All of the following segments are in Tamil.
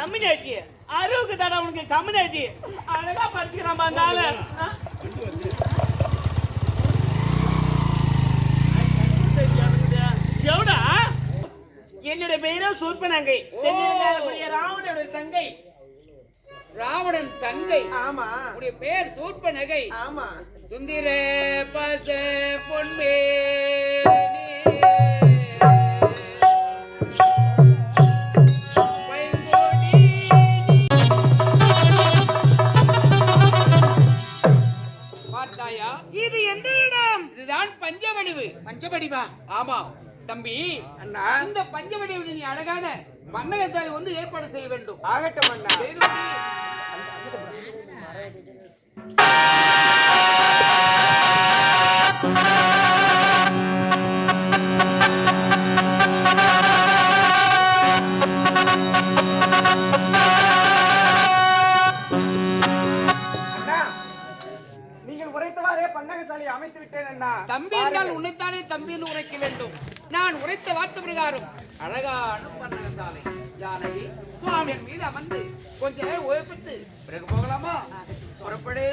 கம்யூனிட்டி. அருவுக்கு தடா உனக்கு கம்யூனிட்டி. அழகா ஆளு ஆ? எவடா என்னுடைய பெயரும் சூர்பனங்கை. ராவணனுடைய தங்கை. ராவணன் தங்கை. ஆமா. உடைய பெயர் சூர்ப நகை ஆமா. சுந்திர பச பொன்மே. அண்ணா. இந்த பஞ்சவடிவில் நீ அழகான வண்ணகத்தாய் வந்து ஏற்பாடு செய்ய வேண்டும். ஆகட்டும் அண்ணா. செய்து கொடு. அண்ணா பன்னகசாலை அமைத்து விட்டேன் தம்பி என்றால் உன்னைத்தானே தம்பி என்று உரைக்க வேண்டும். நான் உரைத்த வார்த்தை பிரகாரம் அழகான பன்னகசாலை ஜானகி என் மீது அமர்ந்து கொஞ்ச நேரம் ஓய்விட்டு பிறகு போகலாமா? புறப்படு.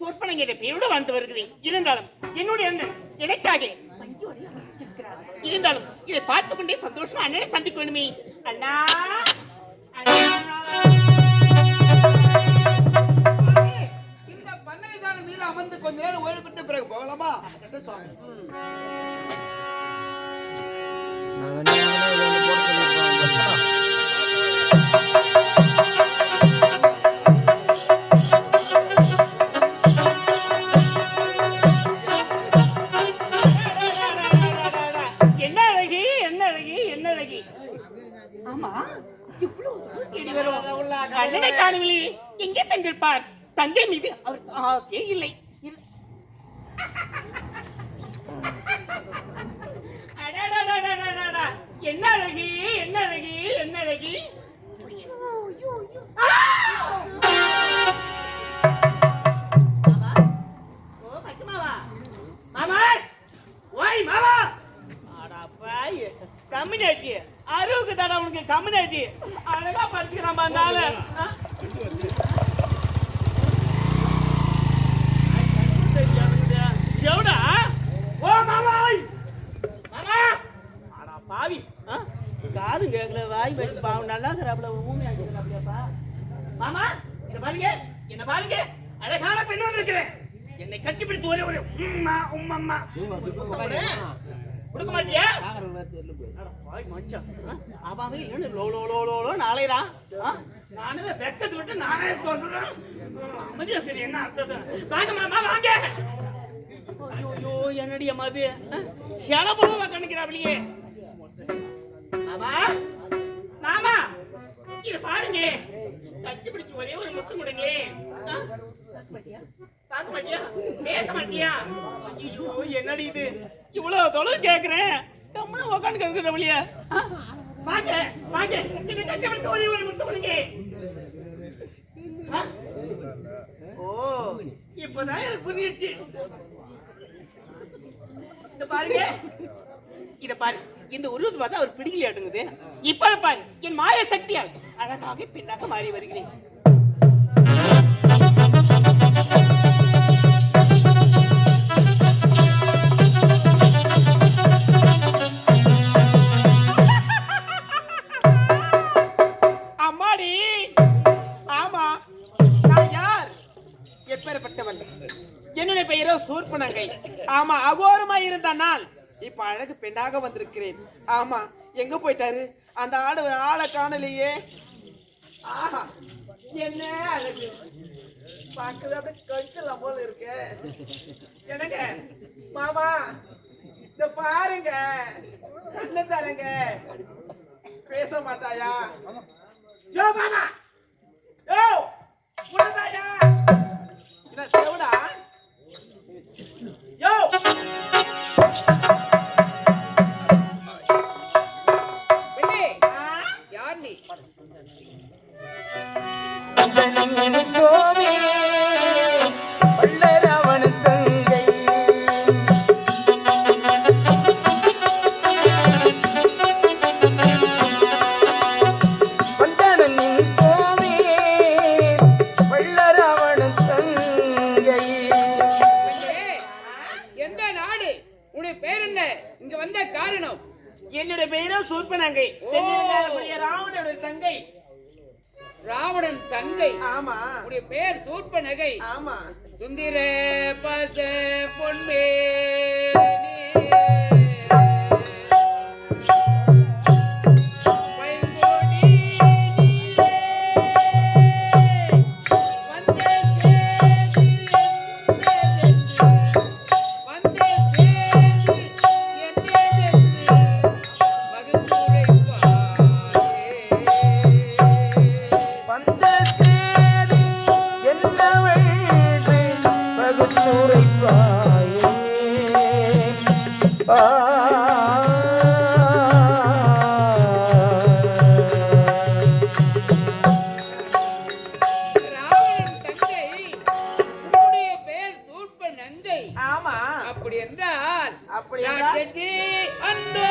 சொற்பனங்கிற பேரோடு வந்து வருகிறேன். இருந்தாலும் என்னுடைய அண்ணன் எனக்காக பஞ்சோடு அமர்ந்திருக்கிறார். இருந்தாலும் இதை பார்த்து கொண்டே சந்தோஷமா அண்ணனை சந்திக்க வேண்டுமே அண்ணா. கொஞ்ச நேரம் ஓய்விட்டு பிறகு போகலாமா? என்ன அழகி என்ன அழகி என்ன அழகி? ஆமா இவ்வளவு தேடி வரும் காணவில்லை எங்கே சென்றிருப்பார்? தங்கை மீது அவருக்கு ஆசையே இல்லை. என்ன அழகி? என்ன அழகி? என்ன அழகி? கம்யூனிட்டி அருவுக்கு தானே உனக்கு கம்யூனிட்டி அழகா படிச்சுக்கிறான் பாண்டால காது கேட்கல வாய் வச்சு பாவம் நல்லா இருக்கிறாப்ல ஊமையா இருக்கிறாப்லப்பா மாமா என்ன பாருங்க என்ன பாருங்க. அழகான பெண் வந்திருக்கிறேன். என்னை கட்டிப்பிடித்து ஒரே ஒரு உம்மா உம்மம்மா. கொடுக்க மாட்டியா அட பாவி மச்சான். லோ லோ லோ லோ லோ நாளைரா நானே தான் வெக்கத்தை விட்டு நானே தோன்றுறேன் அமைதியா சரி என்ன அர்த்தம் வாங்க மாமா வாங்க. ஐயோ என்னடி மாதிரி அது செலபோவா கண்ணுக்கிறாப்லையே மாமா. மாமா இத பாருங்க. கட்டி பிடிச்சு ஒரே ஒரு முத்து முடுங்களே. பார்க்க மாட்டியா? மாட்டியா பேச மாட்டியா? ஐயோ என்னடி இது? இவ்வளவு தொலைவு கேக்குறேன் கம்முனு உக்காந்து கிடக்குற வழியா? வாங்க வாங்க. என்ன கட்டி பிடிச்சு ஒரே ஒரு முத்து முடுங்க. ஓ இப்பதான் எனக்கு புரியுச்சு இத பாருங்க. இத பாரு. இந்த உருவத்தை பார்த்தா அவர் பிடிக்கலையாட்டுங்குது இப்ப பாரு என் மாய சக்தியால் அழகாக பெண்ணாக மாறி வருகிறேன். அம்மாடி ஆமா நான் யார்? எப்பேற்பட்டவன்? என்னுடைய பெயரோ சூர்பனங்கை. ஆமா அகோரமாய் இருந்த நாள் அழகு பெண்ணாக வந்திருக்கிறேன். ஆமா எங்க போயிட்டாரு? அந்த ஆடு ஆளை காணலையே. ஆஹா என்ன அழகு. பார்க்கவே அப்படியே கழிச்சலாம் போல இருக்கு. என்னங்க? மாமா இந்த பாருங்க. கண்ணு தரங்க பேச மாட்டாயா? யோ மாமா! பெயரோ சூர்பனங்கை தென்னிந்தியாவுடைய ராவணனுடைய தங்கை. ராவணன் தங்கை. ஆமா. உன்னுடைய பேர் சூர்ப நகை ஆமா. சுந்திர பச பொன்மே. நங்கை ஆமா. அப்படி என்றால் அப்படி அந்தோ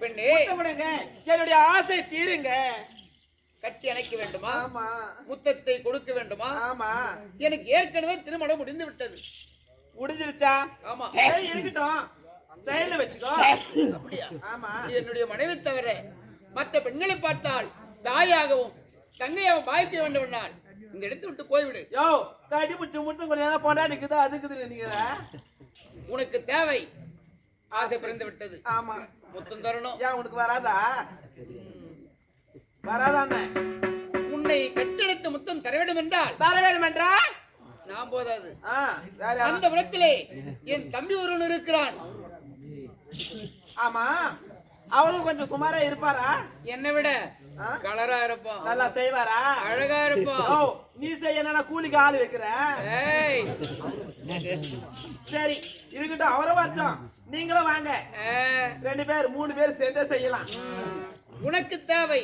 பெண்ணே. முத்தமிடுங்க என்னுடைய ஆசை தீருங்க. கட்டி அணைக்க வேண்டுமா? ஆமா. முத்தத்தை கொடுக்க வேண்டுமா? ஆமா. எனக்கு ஏற்கனவே திருமணம் முடிந்து விட்டது. முடிஞ்சிருச்சா? ஆமா. இருக்கட்டும். செயல வச்சுக்கோ. ஆமா. என்னுடைய மனைவி தவிர மற்ற பெண்களை பார்த்தால் தாயாகவும் தங்கையாகவும் பாய்க்க வேண்டும் என்றால் இந்த இடத்தை விட்டு போய்விடு யோ கட்டி பிடிச்சி முட்டு கொஞ்ச நேரம் பொண்டாடிக்குது அதுக்குது நினைக்கிற உனக்கு தேவை. ஆசை பிறந்து விட்டது. ஆமா. முத்தம் தரணும். ஏன் உனக்கு வராதா? வராதானே? உன்னை கட்டெடுத்த முத்தம் தர வேண்டும் என்றால் தர வேண்டும் என்றா? நான் போதாது? அந்த புறத்திலே என் தம்பி ஒருவன் இருக்கிறான். ஆமா அவரும் கொஞ்சம் சுமாரா இருப்பாரா? என்னை விட? கலரா இருப்பான். நல்லா செய்வாரா? அழகா இருப்பான். ஓ நீ செய்ய என்னன்னா கூலிக்கு ஆள் வைக்கிற? சரி இருக்கட்டும் அவரும் வரட்டும் நீங்களும் வாங்க. ரெண்டு பேர் மூணு பேர் சேர்ந்தே செய்யலாம். உனக்கு தேவை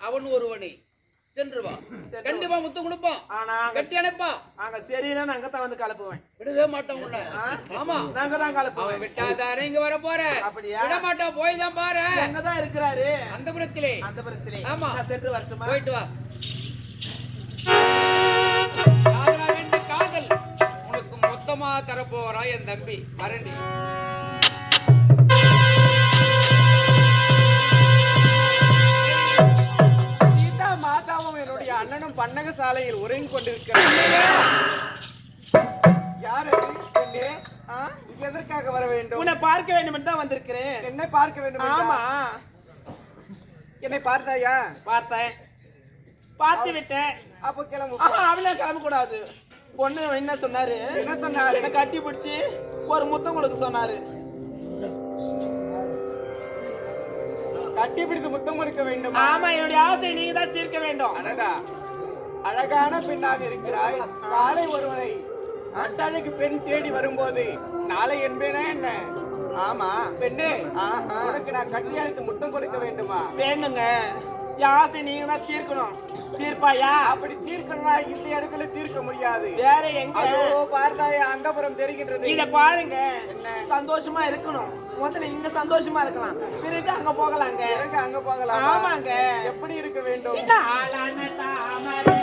அவன் ஒருவனே. சென்று வா. கண்டிப்பா முத்தம் அங்க- கட்டி அணைப்பா அங்க சரியில்லைன்னு அங்க தான் வந்து கலப்புவேன். விடவே மாட்டான் உன்னை? ஆமா. நாங்க தான் அவன் கலப்புவேன் விட்டாதானே இங்க வர போற அப்படியா? விட மாட்டான் போய் தான் பாரு. அங்க தான் இருக்கிறாரு? அந்த புறத்திலே. அந்த புறத்திலே. ஆமா. சென்று வரட்டுமா? போயிட்டு வா. காதலா உனக்கு மொத்தமா தரப்போறான் என் தம்பி. வரண்டி. என்னுடைய அண்ணனும் பன்னக சாலையில் உறங்கிக் கொண்டிருக்கிறார். யார் எதற்காக வர வேண்டும்? உன்னை பார்க்க வேண்டும் என்று தான் வந்திருக்கிறேன். என்னை பார்க்க வேண்டும்? ஆமா. என்னை பார்த்தாயா? பார்த்தேன். பார்த்து விட்டேன். அப்போ கிளம்பு. ஆஹா அவளே கிளம்ப கூடாது பொண்ணு என்ன சொன்னாரு? என்ன சொன்னாரு? என்ன கட்டி பிடிச்சி ஒரு முத்தம் கொடுக்க சொன்னாரு. கட்டி பிடித்து முத்தம் கொடுக்க வேண்டும்? ஆமா என்னுடைய ஆசை நீங்க தான் தீர்க்க வேண்டும். அடடா. அழகான பெண்ணாக இருக்கிறாய். காலை ஒருவனை அட்டழகு பெண் தேடி வரும்போது நாளை என்பேனா என்ன? ஆமா. பெண்ணே. உனக்கு நான் கட்டி அழைத்து முத்தம் கொடுக்க வேண்டுமா? வேணுங்க ஆசை நீங்க தான் தீர்க்கணும். தீர்ப்பாயா? அப்படி தீர்க்கணும்னா இந்த இடத்துல தீர்க்க முடியாது. வேற எங்க? பார்த்தாயா அந்தபுரம் தெரிகின்றது. இத பாருங்க. சந்தோஷமா இருக்கணும். முதல்ல இங்க சந்தோஷமா இருக்கலாம். பிறகு அங்க போகலாங்க. அங்க போகலாம்? ஆமாங்க. எப்படி இருக்க வேண்டும்? தாமரை,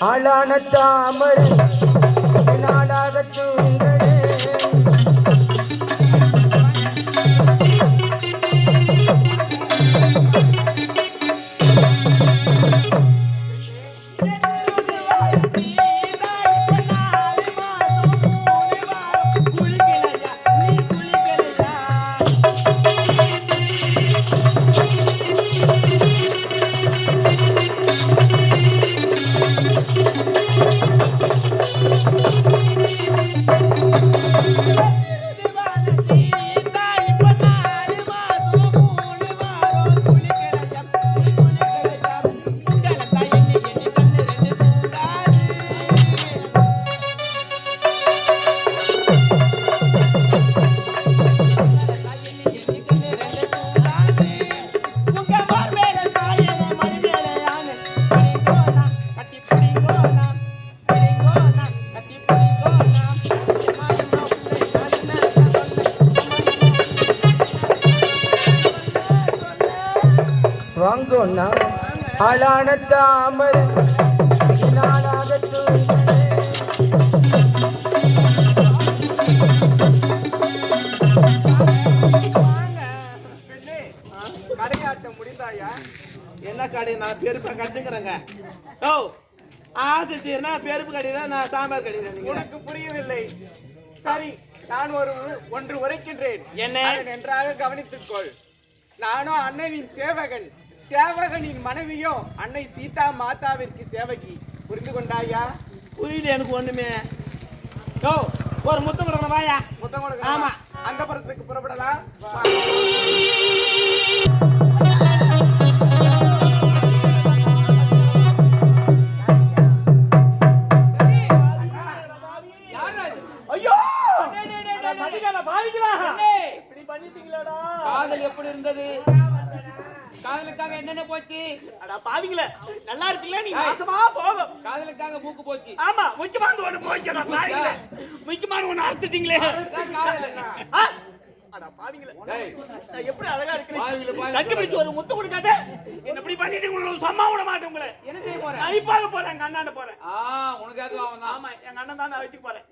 ஆளான தாமரை நாடாக தூங்க ஆளான தாமரை நாளாக கடையாட்டம் முடிந்தாயா? என்ன கடை? நான் பெருப்பை கடிச்சுக்கிறேங்க. ஓ ஆசை தீர்னா பெருப்பு கடிதா நான் சாம்பார் நீங்க? உனக்கு புரியவில்லை. சரி நான் ஒரு ஒன்று உரைக்கின்றேன். என்ன? நன்றாக கவனித்துக் கொள் நானும் அண்ணனின் சேவகன். சேவகனின் மனைவியோ அன்னை சீதா மாதாவிற்கு சேவகி. புரிந்து கொண்டாயா? புரியல எனக்கு ஒண்ணுமே. ஓ ஒரு முத்தம் கொடுக்கணும் வாயா. முத்தம் கொடுக்க ஆமா. அந்த புறத்துக்கு புறப்படலாம் நான் எப்படி அழகா பாவிங்களே. கண்டுபிடிச்சு ஒரு முத்து கொடுக்காத. என்ன இப்படி பண்ணிட்டு உங்களுக்கு சும்மா விட மாட்டேன் உங்களை. என்ன செய்ய போற? நான் இப்பாக போறேன் எங்க அண்ணாண்ட போறேன். ஆ உனக்கு அது அவன் தான் ஆமா எங்க அண்ணன் தான் நான் வச்சுக்க போறேன்.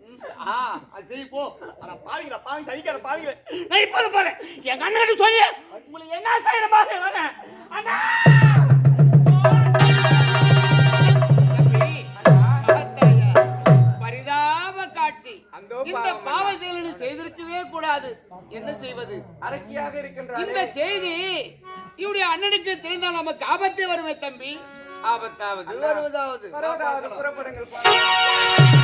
ஆ அது செய் போ. ஆனா பாவிங்களா பாவி சகிக்கிற பாவிங்களே. நான் இப்போது போறேன். எங்க அண்ணன் சொல்லி உங்களுக்கு என்ன செய்யற மாதிரி வரேன்? அண்ணா! இந்த பாவ செயல்களை செய்திருக்கவே கூடாது. என்ன செய்வது? அரக்கியாக இருக்கின்றார் இந்த செய்தி இவருடைய அண்ணனுக்கு தெரிந்தால் நமக்கு ஆபத்தே வருமே தம்பி. ஆபத்தாவது வருவதாவது பரவதாவது புறப்படுங்கள்